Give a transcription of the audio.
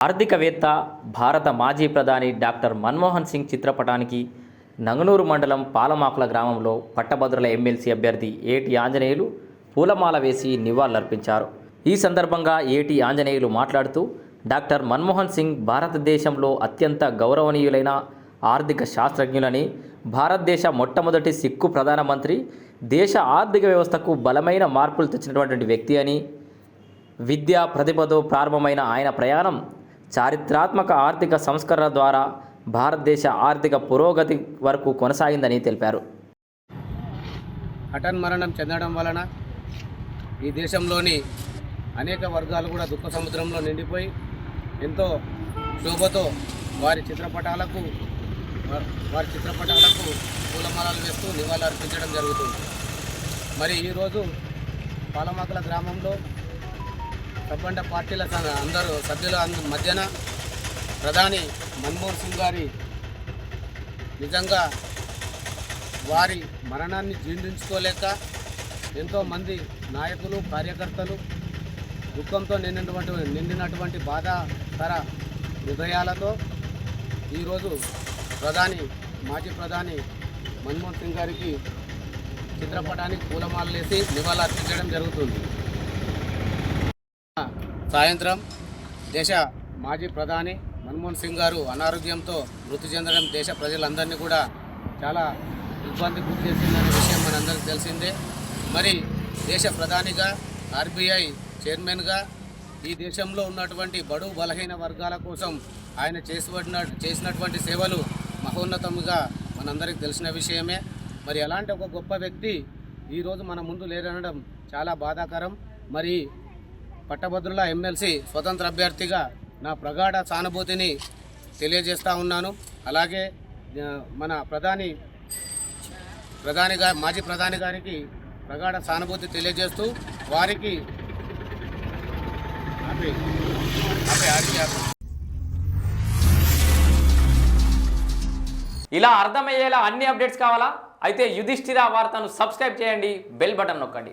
ఆర్థికవేత్త భారత మాజీ ప్రధాని డాక్టర్ మన్మోహన్ సింగ్ చిత్రపటానికి నంగనూరు మండలం పాలమాకుల గ్రామంలో పట్టభద్రుల ఎమ్మెల్సీ అభ్యర్థి ఏటి ఆంజనేయులు పూలమాల వేసి నివాళులర్పించారు. ఈ సందర్భంగా ఏటి ఆంజనేయులు మాట్లాడుతూ డాక్టర్ మన్మోహన్ సింగ్ భారతదేశంలో అత్యంత గౌరవనీయులైన ఆర్థిక శాస్త్రజ్ఞులని భారతదేశ మొట్టమొదటి సిక్కు ప్రధానమంత్రి దేశ ఆర్థిక వ్యవస్థకు బలమైన మార్పులు తెచ్చినటువంటి వ్యక్తి అని విద్యా ప్రతిభతో ప్రారంభమైన ఆయన ప్రయాణం చారిత్రాత్మక ఆర్థిక సంస్కరణ ద్వారా భారతదేశ ఆర్థిక పురోగతి వరకు కొనసాగిందని తెలిపారు. హఠన్ మరణం చెందడం వలన ఈ దేశంలోని అనేక వర్గాలు కూడా దుఃఖ సముద్రంలో నిండిపోయి ఎంతో శోభతో వారి చిత్రపటాలకు వారి- వారి చిత్రపటాలకు పూలమాలలు వేస్తూ నివాళులు అర్పించడం జరుగుతుంది. మరి ఈరోజు పాలమాకల గ్రామంలో సబ్బండ పార్టీల అందరూ సభ్యుల మధ్యన ప్రధాని మన్మోహన్ సింగ్ గారి నిజంగా వారి మరణాన్ని జీర్ణించుకోలేక ఎంతోమంది నాయకులు కార్యకర్తలు దుఃఖంతో నిండినటువంటి నిండినటువంటి బాధాకర హృదయాలతో ఈరోజు ప్రధాని మాజీ ప్రధాని మన్మోహన్ సింగ్ గారికి చిత్రపటానికి పూలమాలలేసి నివాళులు అర్పించడం జరుగుతుంది. సాయంత్రం దేశ మాజీ ప్రధాని మన్మోహన్ సింగ్ గారు అనారోగ్యంతో మృతి చెందడం దేశ ప్రజలందరినీ కూడా చాలా ఇబ్బంది గురి చేసిందనే విషయం మనందరికీ తెలిసిందే. మరి దేశ ప్రధానిగా ఆర్బీఐ చైర్మన్గా ఈ దేశంలో ఉన్నటువంటి బడు బలహీన వర్గాల కోసం ఆయన చేసిబడిన చేసినటువంటి సేవలు మహోన్నతముగా మనందరికీ తెలిసిన విషయమే. మరి అలాంటి ఒక గొప్ప వ్యక్తి ఈరోజు మన ముందు లేరనడం చాలా బాధాకరం. మరి పట్టభద్రుల ఎమ్మెల్సీ స్వతంత్ర అభ్యర్థిగా నా ప్రగాఢ సానుభూతిని తెలియజేస్తూ ఉన్నాను. అలాగే మన ప్రధాని ప్రధాని గారి మాజీ ప్రధాని గారికి ప్రగాఢ సానుభూతి తెలియజేస్తూ వారికి ఇలా అర్థమయ్యేలా అన్ని అప్డేట్స్ కావాలా? అయితే యుధిష్ఠిర వార్తను సబ్స్క్రైబ్ చేయండి బెల్ బటన్ నొక్కండి.